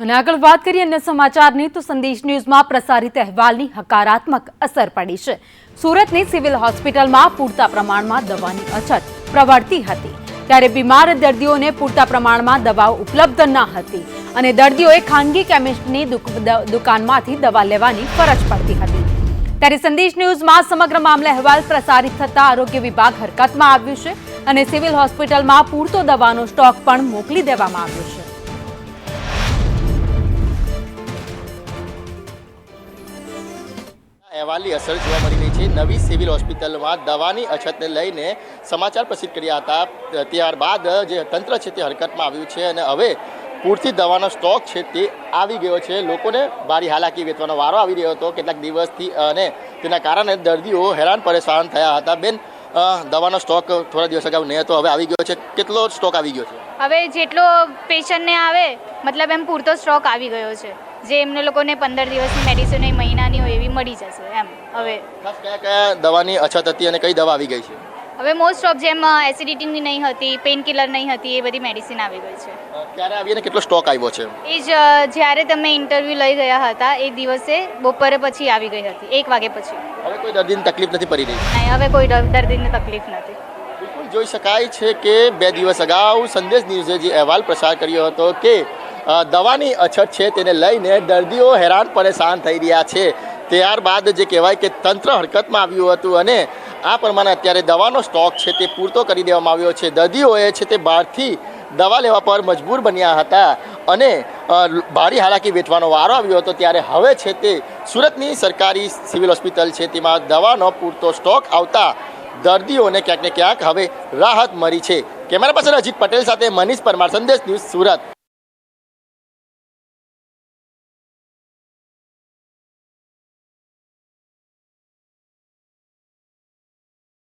અને આગળ વાત કરીએ અન્ય સમાચારની, તો સંદેશ ન્યૂઝમાં પ્રસારિત અહેવાલની હકારાત્મક અસર પડી છે. સુરતની સિવિલ હોસ્પિટલમાં પૂરતા પ્રમાણમાં દવાની અછત પ્રવર્તી હતી. ત્યારે બીમાર દર્દીઓને પૂરતા પ્રમાણમાં દવાઓ ઉપલબ્ધ ન હતી અને દર્દીઓએ ખાનગી કેમિસ્ટની દુક- દુકાનમાંથી દવા લેવાની ફરજ પડતી હતી. ત્યારે સંદેશ ન્યૂઝમાં સમગ્ર મામલે અહેવાલ પ્રસારિત થતા આરોગ્ય વિભાગ હરકતમાં આવ્યું છે અને સિવિલ હોસ્પિટલમાં પૂરતો દવાનો સ્ટોક પણ મોકલી દેવામાં આવ્યો છે. અહેવાલની અસર જોવા મળી રહી છે. નવી સિવિલ હોસ્પિટલમાં દવાની અછતને લઈને સમાચાર પ્રસિદ્ધ કર્યા હતા. ત્યારબાદ જે તંત્ર છે તે હરકતમાં આવ્યું છે અને હવે પૂરતી દવાનો સ્ટોક છે તે આવી ગયો છે. લોકોને ભારી હાલાકી વેચવાનો વારો આવી રહ્યો હતો કેટલાક દિવસથી અને તેના કારણે દર્દીઓ હેરાન પરેશાન થયા હતા. બેન દવાનો સ્ટોક થોડા દિવસ અગાઉ નહીં હતો, હવે આવી ગયો છે. કેટલો સ્ટોક આવી ગયો છે? હવે જેટલો પેશન્ટને આવે, મતલબ એમ પૂરતો સ્ટોક આવી ગયો છે. જે એમને લોકોને પંદર દિવસની મેડિસિન મહિનાની મળી જશે એમ. હવે ખાસ કયા કયા દવાની અછત હતી અને કઈ દવા આવી ગઈ છે? હવે મોસ્ટ ઓફ જેમ એસિડિટીની નહીં હતી પેઇન કિલર નહીં હતી એ બધી મેડિસિન આવી ગઈ છે. ક્યારે આવી અને કેટલો સ્ટોક આવ્યો છે? એ જ જ્યારે તમે ઇન્ટરવ્યૂ લઈ ગયા હતા એ દિવસે બપોરે પછી આવી ગઈ હતી એક વાગે પછી. હવે કોઈ દર્દીને તકલીફ નથી પડી રહી? નહીં હવે કોઈ દર- દર્દીને તકલીફ નથી. બિલકુલ જોઈ શકાય છે કે બે દિવસ અગાઉ સંદેશ ન્યૂઝે જે અહેવાલ પ્રસાર કર્યો હતો કે દવાની અછત છે તેને લઈને દર્દીઓ હેરાન પરેશાન થઈ રહ્યા છે. ત્યારબાદ જે કહેવાય કે તંત્ર હરકતમાં આવ્યું હતું અને આ પ્રમાણે અત્યારે દવાનો સ્ટોક છે તે પૂરતો કરી દેવામાં આવ્યો છે. દર્દીઓએ છે તે બહારથી દવા લેવા પર મજબૂર બન્યા હતા અને ભારી હાલાકી વેઠવાનો વારો આવ્યો હતો ત્યારે હવે છે તે સુરતની સરકારી સિવિલ હોસ્પિટલ છે તેમાં દવાનો પૂરતો સ્ટોક આવતા દર્દીઓને ક્યાંક ને ક્યાંક હવે રાહત મળી છે. કેમેરા પર્સન અજીત પટેલ સાથે મનીષ પરમાર, સંદેશ ન્યૂઝ સુરત.